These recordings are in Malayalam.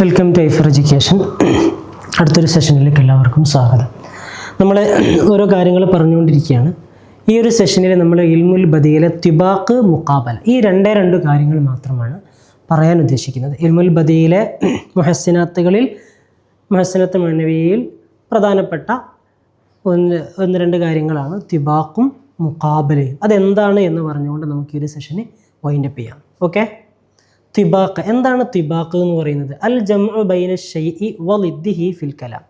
Welcome to ഐഫർ education. അടുത്തൊരു സെഷനിലേക്ക് എല്ലാവർക്കും സ്വാഗതം. നമ്മൾ ഓരോ കാര്യങ്ങൾ പറഞ്ഞുകൊണ്ടിരിക്കുകയാണ്. ഈ ഒരു സെഷനിൽ നമ്മൾ ഇൽമുൽ ബദിയിലെ തിബാക്ക് മുക്കാബല ഈ രണ്ടേ രണ്ട് കാര്യങ്ങൾ മാത്രമാണ് പറയാൻ ഉദ്ദേശിക്കുന്നത്. ഇൽമുൽ ബദിയിലെ മുഹസ്സിനാത്തുകളിൽ മുഹസ്സിനത്ത് മണവിയിൽ പ്രധാനപ്പെട്ട ഒന്ന് ഒന്ന് രണ്ട് കാര്യങ്ങളാണ്. തിബാക്കും മുക്കാബലയും അതെന്താണ് എന്ന് പറഞ്ഞുകൊണ്ട് നമുക്ക് ഈ ഒരു സെഷന് വൈൻഡപ്പ് ചെയ്യാം. ഓക്കെ തിബാക്ക് എന്താണ് തിബാക്ക് എന്ന് പറയുന്നത്? അൽ ജംഉ ബൈന ഷൈഇ വലിദ്ദിഹി ഫിൽ കലാം.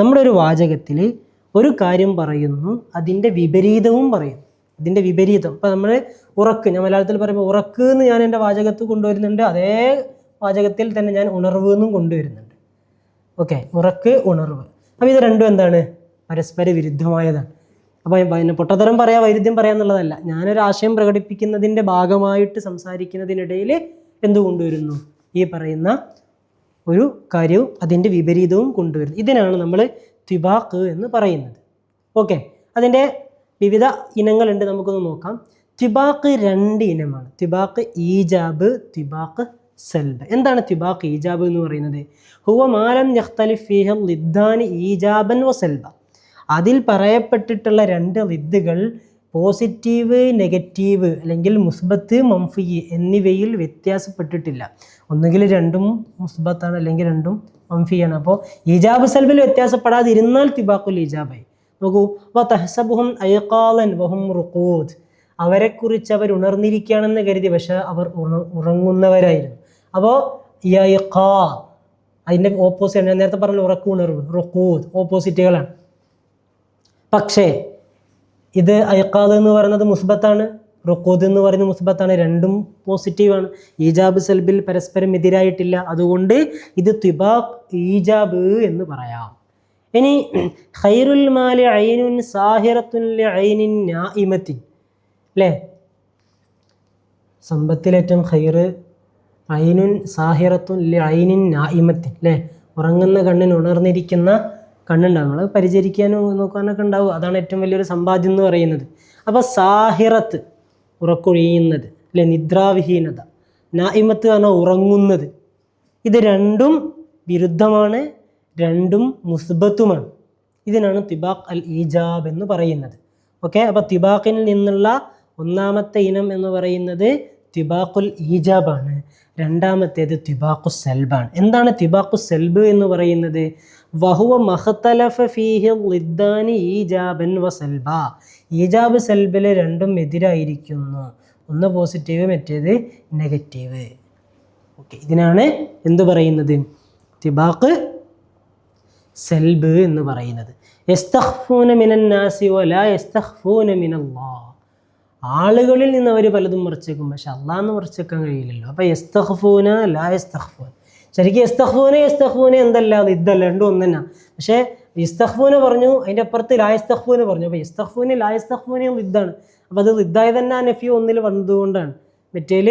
നമ്മുടെ ഒരു വാചകത്തിൽ ഒരു കാര്യം പറയുന്നു അതിന്റെ വിപരീതവും പറയുന്നു. ഇതിന്റെ വിപരീതം. ഇപ്പം നമ്മൾ ഉറക്ക് ഞാൻ മലയാളത്തിൽ പറയുമ്പോൾ ഉറക്ക് എന്ന് ഞാൻ എന്റെ വാചകത്ത് കൊണ്ടുവരുന്നുണ്ട് അതേ വാചകത്തിൽ തന്നെ ഞാൻ ഉണർവ് എന്നും കൊണ്ടുവരുന്നുണ്ട്. ഓക്കെ ഉറക്ക് ഉണർവ്. അപ്പോൾ ഇത് രണ്ടും എന്താണ്? പരസ്പര വിരുദ്ധമായതാണ്. അപ്പോൾ പിന്നെ പൊട്ടത്തരം പറയാ വൈരുദ്ധ്യം പറയാന്നുള്ളതല്ല ഞാനൊരു ആശയം പ്രകടിപ്പിക്കുന്നതിന്റെ ഭാഗമായിട്ട് സംസാരിക്കുന്നതിനിടയിൽ എന്ത് കൊണ്ടുവരുന്നു ഈ പറയുന്ന ഒരു കാര്യവും അതിന്റെ വിപരീതവും കൊണ്ടുവരുന്നു. ഇതിനാണ് നമ്മൾ ത്വിബാക്ക് എന്ന് പറയുന്നത്. ഓക്കെ? അതിന്റെ വിവിധ ഇനങ്ങളുണ്ട് നമുക്കൊന്ന് നോക്കാം. ത്വിബാക്ക് രണ്ട് ഇനമാണ്. ത്വിബാക്ക് ഈജാബ് ത്വിബാക്ക് സെൽബ്. എന്താണ് ത്വിബാക്ക് ഈജാബ് എന്ന് പറയുന്നത്? ഹുവ മാലം യഖ്തലിഫ് ഫീഹ ലിദ്ദാനി ഈജാബൻ വ സെൽബ. അതിൽ പറയപ്പെട്ടിട്ടുള്ള രണ്ട് ലിദ്ദുകൾ പോസിറ്റീവ് നെഗറ്റീവ് അല്ലെങ്കിൽ മുസ്ബത്ത് മംഫി എന്നിവയിൽ വ്യത്യാസപ്പെട്ടിട്ടില്ല. ഒന്നുകിൽ രണ്ടും മുസ്ബത്താണ് അല്ലെങ്കിൽ രണ്ടും മംഫിയാണ്. അപ്പോൾ ഈജാബ് സൽബിൽ വ്യത്യാസപ്പെടാതിരുന്നാൽ തിബാക്കുൽ ഈജാബായി നോക്കൂ വ തഹസബുഹും അയക്കാലൻ വഹും റുക്കൂദ് അവരെക്കുറിച്ച് അവർ ഉണർന്നിരിക്കുകയാണെന്ന് കരുതി പക്ഷേ അവർ ഉറങ്ങുന്നവരായിരുന്നു. അപ്പോൾ യഖാ അതിന്റെ ഓപ്പോസിറ്റ് ഞാൻ നേരത്തെ പറഞ്ഞ ഉറക്കുണർവ് റുക്കൂദ് ഓപ്പോസിറ്റുകളാണ് പക്ഷേ ഇത് അയക്കാദ് എന്ന് പറയുന്നത് മുസ്ബത്താണ് റുക്കൂദ് എന്ന് പറയുന്നത് മുസ്ബത്താണ് രണ്ടും പോസിറ്റീവാണ് ഈജാബ് സെൽബിൽ പരസ്പരം എതിരായിട്ടില്ല. അതുകൊണ്ട് ഇത് തിബാഖ് ഈജാബ് എന്ന് പറയാം. ഇനി ഖൈറുൽ മാലി ഐനുൻ സാഹിറത്തുൻ ഐനിൻ നായിമത്തിൻ അല്ലേ? സമ്പത്തിലേറ്റവും ഖൈറ് ഐനുൻ സാഹിറത്തുൻ ഐനിൻ നായിമത്തിൻ അല്ലേ? ഉറങ്ങുന്ന കണ്ണിന് ഉണർന്നിരിക്കുന്ന കണ്ണുണ്ടാവും. നമ്മൾ പരിചരിക്കാനും നോക്കാനൊക്കെ ഉണ്ടാവും. അതാണ് ഏറ്റവും വലിയൊരു സമ്പാദ്യം എന്ന് പറയുന്നത്. അപ്പോൾ സാഹിറത്ത് ഉറക്കൊഴിയുന്നത് അല്ലെ നിദ്രാവിഹീനത നായിമത്ത് പറഞ്ഞാൽ ഉറങ്ങുന്നത് ഇത് രണ്ടും വിരുദ്ധമാണ് രണ്ടും മുസ്ബത്തുമാണ്. ഇതിനാണ് തിബാഖ് അൽ ഈജാബ് എന്ന് പറയുന്നത്. ഓക്കെ? അപ്പോൾ തിബാഖിൽ നിന്നുള്ള ഒന്നാമത്തെ ഇനം എന്ന് പറയുന്നത് തിബാഖുൽ ഈജാബാണ്. രണ്ടാമത്തേത് തിബാഖു സെൽബാണ്. എന്താണ് തിബാഖു സെൽബ് എന്ന് പറയുന്നത്? വഹുവ മഹത്തലഫ ഫീഹി ലിദ്ദാനി ഈജാബൻ വസൽബ സെൽബ. ഈജാബ് സെൽബിൽ രണ്ടും എതിരായിരിക്കുന്നു. ഒന്ന് പോസിറ്റീവ് മറ്റേത് നെഗറ്റീവ് ഓക്കെ ഇതിനാണ് എന്ത് പറയുന്നത്? തിബാക്ക് സെൽബ് എന്ന് പറയുന്നത്. യസ്തഖ്ഫൂന മിനന്നാസി വലാ യസ്തഖ്ഫൂന മിനല്ലാഹ് ആളുകളിൽ നിന്ന് അവർ പലതും മറിച്ചേക്കും. പക്ഷെ അള്ളാന്ന് മറിച്ചേക്കാൻ കഴിയില്ലല്ലോ. അപ്പോൾ എസ്തഹ്ഫൂന ലാ യസ്തഖ്ഫൂൻ. ശരിക്കും എസ്തഹ്ഫൂനെ എസ്തഹ്ഫൂനെ എന്തല്ല ഇതല്ല രണ്ടും ഒന്ന് തന്നെ പക്ഷേ യസ്തഖ്ഫൂന പറഞ്ഞു അതിന്റെ അപ്പുറത്ത് ലായസ്തഖ്ഫൂന പറഞ്ഞു. അപ്പോൾ ഇസ്തഹ്ഫൂനെ ലായസ്തഖ്ഫൂന ഇതാണ്. അപ്പോൾ അത് ഇതായി തന്നെ ആ നഫി ഒന്നിൽ വന്നതുകൊണ്ടാണ്. മെറ്റേൽ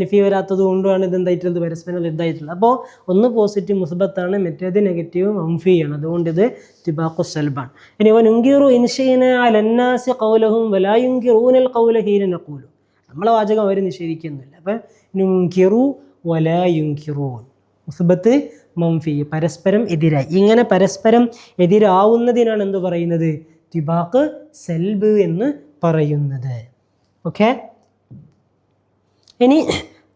നഫി വരാത്തത് കൊണ്ടുമാണ് ഇത് എന്തായിട്ടുള്ളത്? പരസ്പരം ഇതായിട്ടുള്ളത്. അപ്പോൾ ഒന്ന് പോസിറ്റീവ് മുസ്ബത്താണ് മറ്റേത് നെഗറ്റീവ് മംഫിയാണ്. അതുകൊണ്ട് ഇത് തിബാഖു സൽബാണ്. ഇനി ഇവൻ ഉങ്കിറു ഇൻഷീന അലന്നാസി കൗലഹും വലായുങ്കിറൂനൽ കൗല ഹീന നക്കൂലു നമ്മളെ വാചകം അവർ നിഷേധിക്കുന്നില്ല. അപ്പം നുങ്കിറു വലായുങ്കിറൂൻ മുസ്ബത്ത് മംഫി പരസ്പരം എതിരായി. ഇങ്ങനെ പരസ്പരം എതിരാവുന്നതിനാണ് എന്ത് പറയുന്നത്? തിബാഖ് സെൽബ് എന്ന് പറയുന്നത്. ഓക്കെ? ഇനി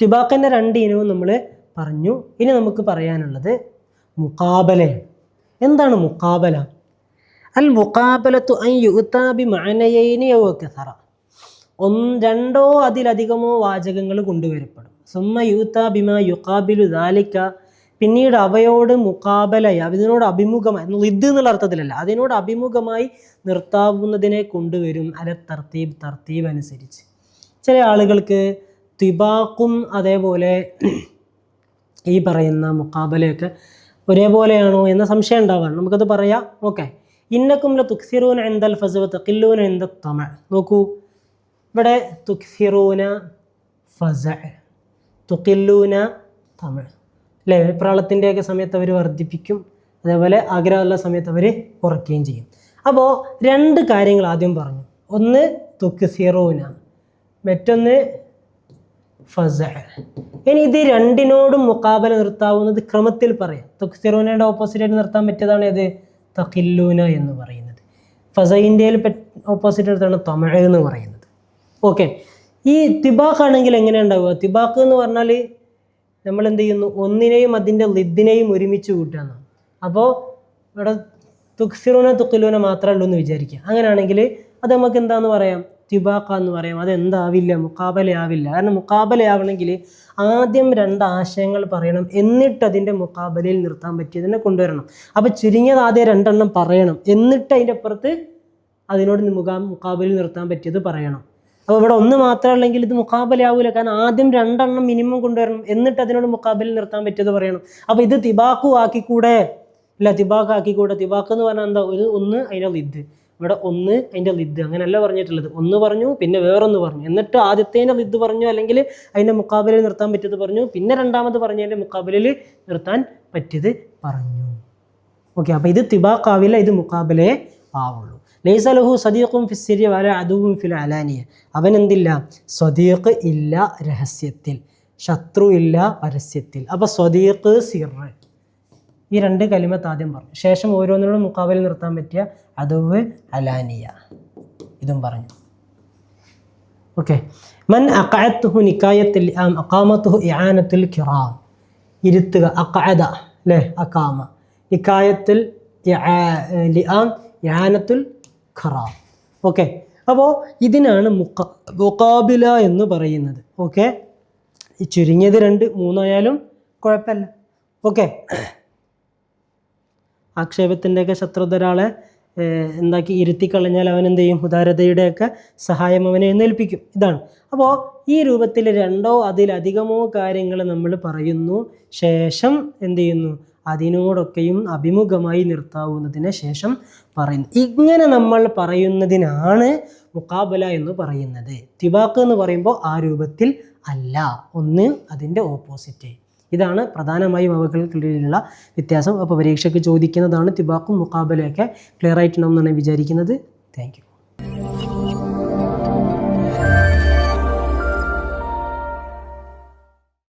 തിബാക്കിന്റെ രണ്ട് ഇനവും നമ്മൾ പറഞ്ഞു. ഇനി നമുക്ക് പറയാനുള്ളത് മുക്കാബല എന്താണ് മുക്കാബല അൽ മുക്കാബലത്തു അൻ യുത്താബി ഒക്കെ കസറ. ഒന്ന് രണ്ടോ അതിലധികമോ വാചകങ്ങൾ കൊണ്ടുവരപ്പെടും. സുമ്മ യൂത്ത ബിമ യുക്കാബിലു ദാലിക്ക. പിന്നീട് അവയോട് മുഖാബലയ അതിനോട് അഭിമുഖമായി ഇത് എന്നുള്ള അർത്ഥത്തിലല്ല അതിനോട് അഭിമുഖമായി നിർത്താവുന്നതിനെ കൊണ്ടുവരും അല തർത്തീബ് തർത്തീബ് അനുസരിച്ച്. ചില ആളുകൾക്ക് തിബാക്കും അതേപോലെ ഈ പറയുന്ന മുക്കാബലയൊക്കെ ഒരേപോലെയാണോ എന്ന സംശയം ഉണ്ടാവാണ്. നമുക്കത് പറയാം. ഓക്കെ. ഇന്നക്കും തുക്സിറൂന എന്തൽ ഫസവ തക്കില്ലൂന എന്ത തമ. നോക്കൂ. ഇവിടെ തുക്സിറൂന ഫസ തുക്കില്ലൂന തമിഴ്. അല്ലേ? വെപ്രാളത്തിന്റെയൊക്കെ സമയത്ത് അവർ വർദ്ധിപ്പിക്കും. അതേപോലെ ആഗ്രഹമുള്ള സമയത്ത് അവർ കുറയ്ക്കുകയും ചെയ്യും. അപ്പോൾ രണ്ട് കാര്യങ്ങൾ ആദ്യം പറഞ്ഞു. ഒന്ന് തുക്ക് സീറോന മറ്റൊന്ന് ഫസ ഇനി ഇത് രണ്ടിനോടും മുക്കാബല നിർത്താവുന്നത് ക്രമത്തിൽ പറയാം. തുക്ക് ഓപ്പോസിറ്റ് ആയിട്ട് നിർത്താൻ പറ്റിയതാണ് ഏത്? തഖില്ലൂന എന്ന് പറയുന്നത്. ഫസയിന്റെ ഓപ്പോസിറ്റ് എടുത്താണ് തമിഴ് എന്ന് പറയുന്നത്. ഓക്കെ ഈ തിബാക്ക് ആണെങ്കിൽ എങ്ങനെ ഉണ്ടാവുക? തിബാക്ക് എന്ന് പറഞ്ഞാൽ നമ്മൾ എന്ത് ചെയ്യുന്നു ഒന്നിനെയും അതിന്റെ ലിദ്ദിനെയും ഒരുമിച്ച് കൂട്ടുകയാണ് അപ്പോൾ ഇവിടെ തുക്സിറൂന തുക്കിലൂന മാത്രമേ എന്ന് വിചാരിക്കുക. അങ്ങനെയാണെങ്കിൽ അത് നമുക്ക് എന്താന്ന് പറയാം? തിബാക്ക എന്ന് പറയാം. അതെന്താവില്ല? മുക്കാബലയാവില്ല കാരണം മുക്കാബലയാവണമെങ്കിൽ ആദ്യം രണ്ട് ആശയങ്ങൾ പറയണം. എന്നിട്ട് അതിന്റെ മുക്കാബലയിൽ നിർത്താൻ പറ്റിയതിനെ കൊണ്ടുവരണം. അപ്പോൾ ചുരുങ്ങിയത് ആദ്യം രണ്ടെണ്ണം പറയണം. എന്നിട്ട് അതിന്റെ അപ്പുറത്ത് അതിനോട് മുഖാ മുക്കാബലിൽ നിർത്താൻ പറ്റിയത് പറയണം. അപ്പോൾ ഇവിടെ ഒന്ന് മാത്രമല്ലെങ്കിൽ ഇത് മുക്കാബലയാവൂല കാരണം ആദ്യം രണ്ടെണ്ണം മിനിമം കൊണ്ടുവരണം. എന്നിട്ട് അതിനോട് മുക്കാബലിൽ നിർത്താൻ പറ്റിയത് പറയണം. അപ്പോൾ ഇത് തിബാക്കു ആക്കിക്കൂടെ? ഇല്ല തിബാക്ക് ആക്കിക്കൂടെ? തിബാക്ക് എന്ന് പറഞ്ഞാൽ എന്താ? ഒരു ഒന്ന് അതിന്റെ ലിദ് ഇവിടെ ഒന്ന് അതിന്റെ ലിദ് അങ്ങനെയല്ല പറഞ്ഞിട്ടുള്ളത്. ഒന്ന് പറഞ്ഞു പിന്നെ വേറൊന്ന് പറഞ്ഞു. എന്നിട്ട് ആദ്യത്തേന്റെ ലിദ് പറഞ്ഞു അല്ലെങ്കിൽ അതിന്റെ മുക്കാബലിൽ നിർത്താൻ പറ്റിയത് പറഞ്ഞു. പിന്നെ രണ്ടാമത് പറഞ്ഞതിന്റെ മുക്കാബലിൽ നിർത്താൻ പറ്റിയത് പറഞ്ഞു. ഓക്കെ അപ്പോൾ ഇത് തിബാക്കാവില്ല ഇത് മുക്കാബലേ ആവുള്ളൂ. ലൈസ ലഹു സദീഖും ഫിസ്സിരി വല അതുവും ഫിൽ അലാനിയ. അവൻ എന്തില്ല? സ്വദീഖ് ഇല്ല രഹസ്യത്തിൽ. ശത്രു ഇല്ല പരസ്യത്തിൽ. അപ്പോൾ സ്വദീഖ് സിറ് ഈ രണ്ട് കലിമത്ത് ആദ്യം പറഞ്ഞു. ശേഷം ഓരോന്നിനോടും മുക്കാബലിൽ നിർത്താൻ പറ്റിയ അതുവ് അലാനിയ. ഇതും പറഞ്ഞു. ഓക്കെ. മൻ അക്കായത്തുഹു നിക്കായത്തിൽ അക്കാമത്തുഹു ഇയാനത്തിൽ കിറാം. ഇരുത്തുക. അക്കായത അല്ലേ അക്കാമ നിക്കായത്തിൽ ലിആം ഇആനത്തുൽ ഖറാം ഓക്കെ? അപ്പോൾ ഇതിനാണ് മുക്ക മുക്കാബില എന്ന് പറയുന്നത്. ഓക്കെ? ഈ ചുരുങ്ങിയത് രണ്ട് മൂന്നായാലും കുഴപ്പമില്ല. ഓക്കെ? ആക്ഷേപത്തിന്റെയൊക്കെ ശത്രുത ഒരാളെ എന്താക്കി എന്താക്കി ഇരുത്തിക്കളഞ്ഞാൽ അവൻ എന്ത് ചെയ്യും? ഉദാരതയുടെയൊക്കെ സഹായം അവനെ എഴുന്നേൽപ്പിക്കും ഇതാണ്. അപ്പോൾ ഈ രൂപത്തിൽ രണ്ടോ അതിലധികമോ കാര്യങ്ങൾ നമ്മൾ പറയുന്നു. ശേഷം എന്ത് ചെയ്യുന്നു? അതിനോടൊക്കെയും അഭിമുഖമായി നിർത്താവുന്നതിന് ശേഷം പറയുന്നു. ഇങ്ങനെ നമ്മൾ പറയുന്നതിനാണ് മുക്കാബല എന്ന് പറയുന്നത്. തിബാക്ക് എന്ന് പറയുമ്പോൾ ആ രൂപത്തിൽ അല്ല. ഒന്ന് അതിന്റെ ഓപ്പോസിറ്റ്. ഇതാണ് പ്രധാനമായും അവകൾക്കിടയിലുള്ള വ്യത്യാസം. അപ്പോൾ പരീക്ഷയ്ക്ക് ചോദിക്കുന്നതാണ് തിബാക്കും മുക്കാബലയൊക്കെ ക്ലിയർ ആയിട്ടുണ്ടാവും എന്നാണ് വിചാരിക്കുന്നത്. താങ്ക്